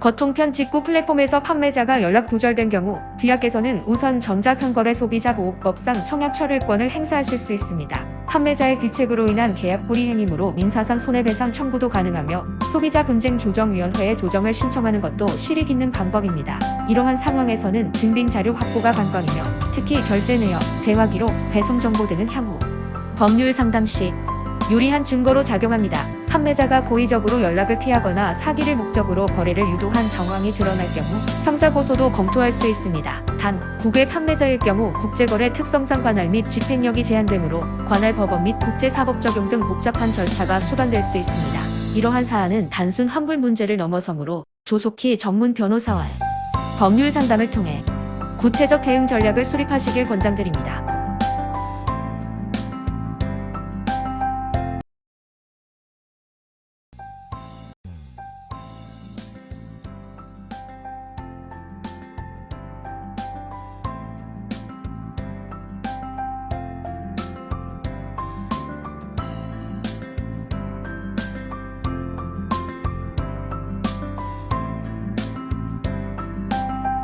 거통편 직구 플랫폼에서 판매자가 연락 두절된 경우 규약에서는 우선 전자상거래 소비자 보호법상 청약 철회권을 행사하실 수 있습니다. 판매자의 귀책으로 인한 계약 불이행이므로 민사상 손해배상 청구도 가능하며 소비자 분쟁 조정위원회에 조정을 신청하는 것도 실익 있는 방법입니다. 이러한 상황에서는 증빙 자료 확보가 관건이며 특히 결제 내역, 대화 기록, 배송 정보 등은 향후 법률 상담 시 유리한 증거로 작용합니다. 판매자가 고의적으로 연락을 피하거나 사기를 목적으로 거래를 유도한 정황이 드러날 경우 형사고소도 검토할 수 있습니다. 단, 국외 판매자일 경우 국제거래 특성상 관할 및 집행력이 제한되므로 관할 법원 및 국제사법 적용 등 복잡한 절차가 수반될 수 있습니다. 이러한 사안은 단순 환불 문제를 넘어서므로 조속히 전문 변호사와의 법률 상담을 통해 구체적 대응 전략을 수립하시길 권장드립니다.